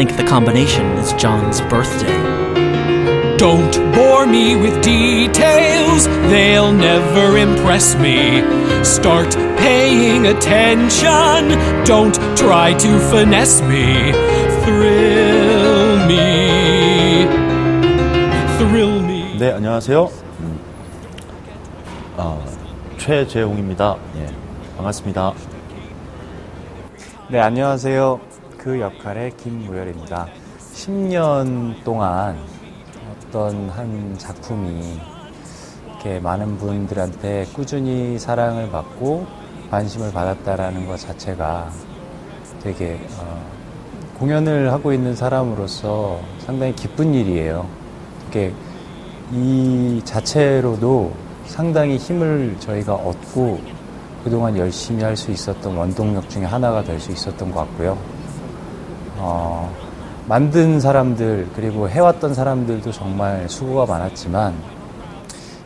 think the combination is John's birthday. Don't bore me with details, they'll never impress me. Start paying attention, don't try to finesse me. Thrill me, thrill me. 네, 안녕하세요. 음, 어, 최재홍입니다. 예, 반갑습니다. 네, 안녕하세요. 그 역할의 김무열입니다. 10년 동안 어떤 한 작품이 이렇게 많은 분들한테 꾸준히 사랑을 받고 관심을 받았다라는 것 자체가 되게 어, 공연을 하고 있는 사람으로서 상당히 기쁜 일이에요. 이렇게 이 자체로도 상당히 힘을 저희가 얻고 그동안 열심히 할 수 있었던 원동력 중에 하나가 될 수 있었던 것 같고요. 어, 만든 사람들, 그리고 해왔던 사람들도 정말 수고가 많았지만,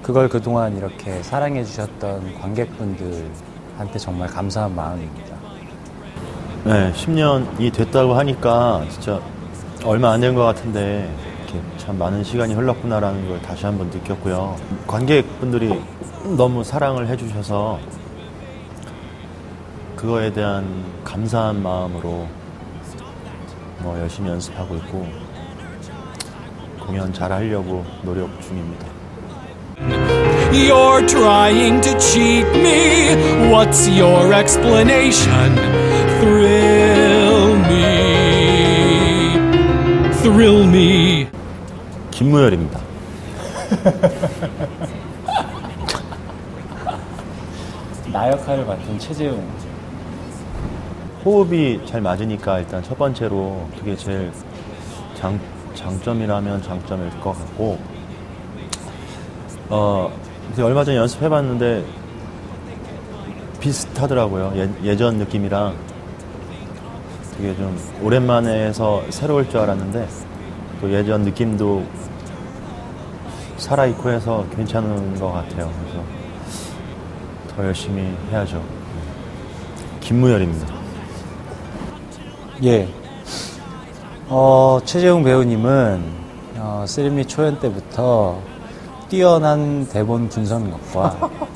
그걸 그동안 이렇게 사랑해 주셨던 관객분들한테 정말 감사한 마음입니다. 네, 10년이 됐다고 하니까 진짜 얼마 안 된 것 같은데 이렇게 참 많은 시간이 흘렀구나라는 걸 다시 한번 느꼈고요. 관객분들이 너무 사랑을 해주셔서 그거에 대한 감사한 마음으로 뭐 열심히 연습하고 있고 공연 잘 하려고 노력 중입니다. You're trying to cheat me. What's your explanation? Thrill me. Thrill me. 김무열입니다. 나 역할을 맡은 최재웅. 호흡이 잘 맞으니까 일단 첫 번째로 그게 제일 장, 장점이라면 장점일 것 같고 어 얼마 전에 연습해봤는데 비슷하더라고요. 예, 예전 느낌이랑 되게 좀 오랜만에 해서 새로울 줄 알았는데 또 예전 느낌도 살아있고 해서 괜찮은 것 같아요. 그래서 더 열심히 해야죠. 김무열입니다 예. 어, 최재웅 배우님은 어, 쓰리미 초연 때부터 뛰어난 대본 분석력과 어,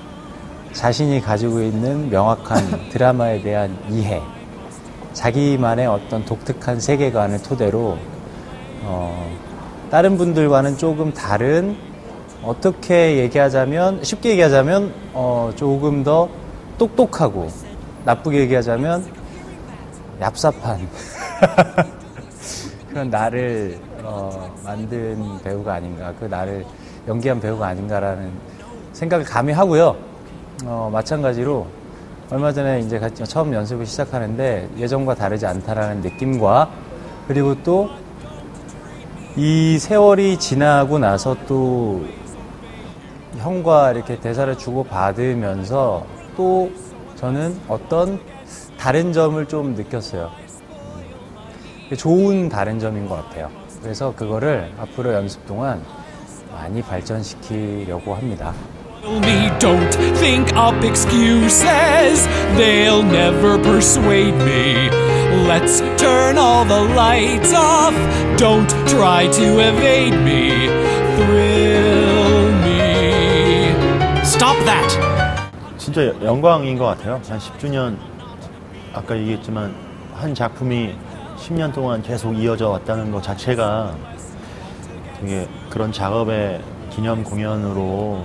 자신이 가지고 있는 명확한 드라마에 대한 이해, 자기만의 어떤 독특한 세계관을 토대로 어, 다른 분들과는 조금 다른 어떻게 얘기하자면 쉽게 얘기하자면 어, 조금 더 똑똑하고 나쁘게 얘기하자면 얍삽한 그런 나를 어, 만든 배우가 아닌가, 그 나를 연기한 배우가 아닌가라는 생각을 감히 하고요. 어, 마찬가지로 얼마 전에 이제 처음 연습을 시작하는데 예전과 다르지 않다라는 느낌과 그리고 또 이 세월이 지나고 나서 또 형과 이렇게 대사를 주고 받으면서 또 저는 어떤 다른 점을 좀 느꼈어요. 음, 좋은 다른 점인 것 같아요. 그래서 그거를 앞으로 연습 동안 많이 발전시키려고 합니다. Me, don't think up excuses. They'll never persuade me. Let's turn all the lights off. Don't try to evade me. Thrill me. Stop that! 진짜 영광인 것 같아요. 한 10주년, 아까 얘기했지만, 한 작품이 10년 동안 계속 이어져 왔다는 것 자체가 되게 그런 작업의 기념 공연으로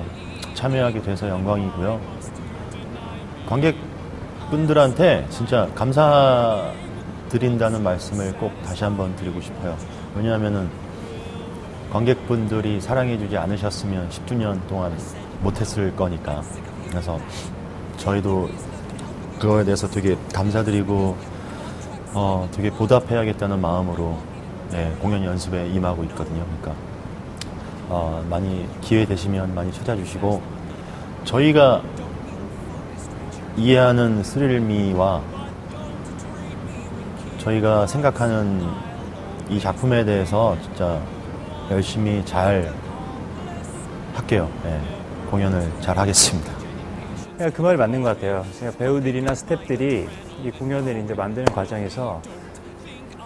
참여하게 돼서 영광이고요. 관객분들한테 진짜 감사드린다는 말씀을 꼭 다시 한번 드리고 싶어요. 왜냐하면은 관객분들이 사랑해주지 않으셨으면 10주년 동안 못했을 거니까. 그래서 저희도 그거에 대해서 되게 감사드리고 어, 되게 보답해야겠다는 마음으로 네, 공연 연습에 임하고 있거든요. 그러니까 어, 많이 기회 되시면 많이 찾아주시고 저희가 이해하는 스릴미와 저희가 생각하는 이 작품에 대해서 진짜 열심히 잘 할게요. 네, 공연을 잘 하겠습니다. 그 말이 맞는 것 같아요. 배우들이나 스태프들이 이 공연을 이제 만드는 과정에서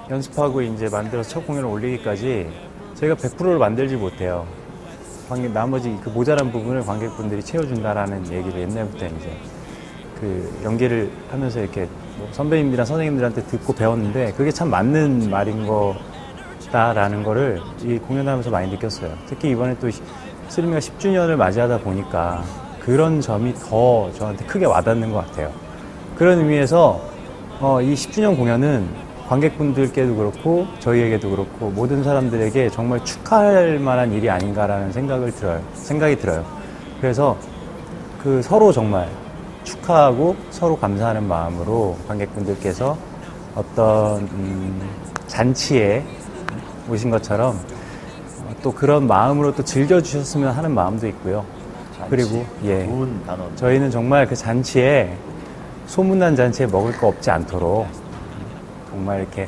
연습하고 이제 만들어서 첫 공연을 올리기까지 저희가 100%를 만들지 못해요. 관객, 나머지 그 모자란 부분을 관객분들이 채워준다라는 얘기를 옛날부터 이제 그 연기를 하면서 이렇게 뭐 선배님들이랑 선생님들한테 듣고 배웠는데 그게 참 맞는 말인 거다라는 거를 이 공연하면서 많이 느꼈어요. 특히 이번에 또 스리미가 10주년을 맞이하다 보니까 그런 점이 더 저한테 크게 와닿는 것 같아요. 그런 의미에서 어, 이 10주년 공연은 관객분들께도 그렇고 저희에게도 그렇고 모든 사람들에게 정말 축하할 만한 일이 아닌가라는 생각을 들어요. 생각이 들어요. 그래서 그 서로 정말 축하하고 서로 감사하는 마음으로 관객분들께서 어떤 음, 잔치에 오신 것처럼 어, 또 그런 마음으로 또 즐겨주셨으면 하는 마음도 있고요. 그리고 예, 좋은 단어. 저희는 정말 그 잔치에 소문난 잔치에 먹을 거 없지 않도록 정말 이렇게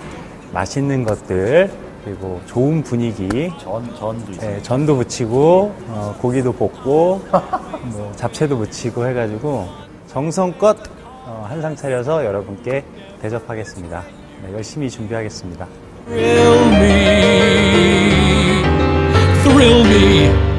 맛있는 것들 그리고 좋은 분위기 전 전도 있어요. 예, 전도 붙이고 어, 고기도 볶고 뭐 잡채도 붙이고 해가지고 정성껏 어, 한상 차려서 여러분께 대접하겠습니다. 네, 열심히 준비하겠습니다. Thrill me.